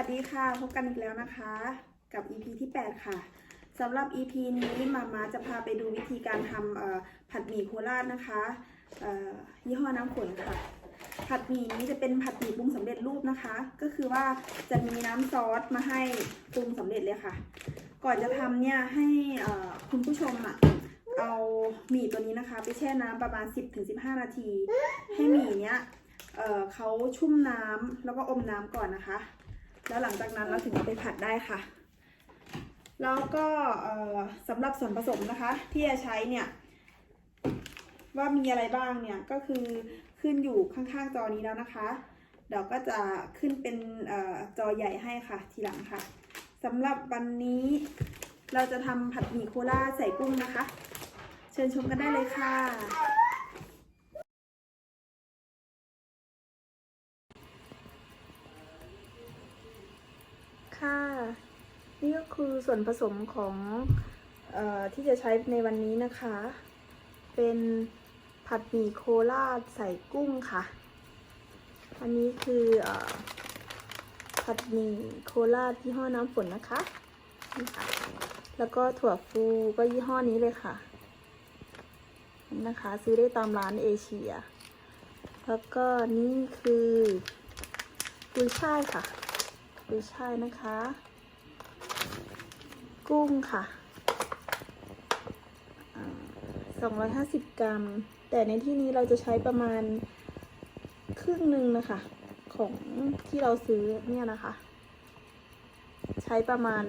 วัสดีค่ะ พบกันอีกแล้วนะคะ กับ EP ที่ 8 ค่ะสำหรับ EP นี้มามาจะพาไปดูวิธีการทำผัดหมี่โคราชนะคะยี่ห้อน้ำฝนค่ะ ผัดหมี่นี้จะเป็นผัดหมี่ปรุงสำเร็จรูปนะคะ ก็คือว่าจะมีน้ำซอสมาให้ปรุงสำเร็จเลยค่ะ ก่อนจะทำเนี่ยให้คุณผู้ชมอะเอาหมี่ตัวนี้นะคะ ไปแช่น้ำประมาณ 10-15 นาที ให้หมี่เนี้ยเเขาชุ่มน้ำแล้วก็อมน้ำก่อนนะคะ แล้วหลังจากนั้นเราถึงเอาไปผัดได้ค่ะ แล้วก็สำหรับส่วนผสมนะคะ ที่จะใช้เนี่ยว่ามีอะไรบ้างเนี่ยก็คือขึ้นอยู่ข้างๆจอนี้แล้วนะคะเดี๋ยวก็จะขึ้นเป็นอจอใหญ่ให้ค่ะทีหลังค่ะสำหรับวันนี้เราจะทำผัดหมี่โคราใส่กุ้งนะคะ เชิญชมกันได้เลยค่ะ ค่ะ นี่ก็คือส่วนผสมของออที่จะใช้ในวันนี้นะคะ เป็นผัดหมี่โคราชใส่กุ้งค่ะ อันนี้คืออผัดหมี่โคราชยี่ห้อน้ำฝนนะคะนี่ค่ะ แล้วก็ถั่วฟูก็ยี่ห้อนี้เลยค่ะนี่นะคะ ซื้อได้ตามร้านเอเชีย แล้วก็นี่คือกุยช่ายค่ะ กุยช่ายนะคะ กุ้งค่ะสองร้อยห้าสิบกรัม แต่ในที่นี้เราจะใช้ประมาณครึ่งหนึ่งนะคะ ของที่เราซื้อเนี่ยนะคะ ใช้ประมาณ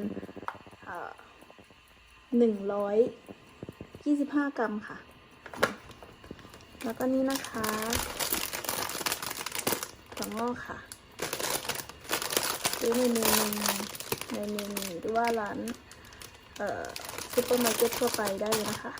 หนึ่งร้อยยี่สิบห้ากรัมค่ะ แล้วก็นี่นะคะถั่วงอกค่ะ ซื้อในเมนูในเมนูหรือว่าร้าน เอ่อซูเปอร์มาร์เก็ตทั่วไปได้เลยนะคะ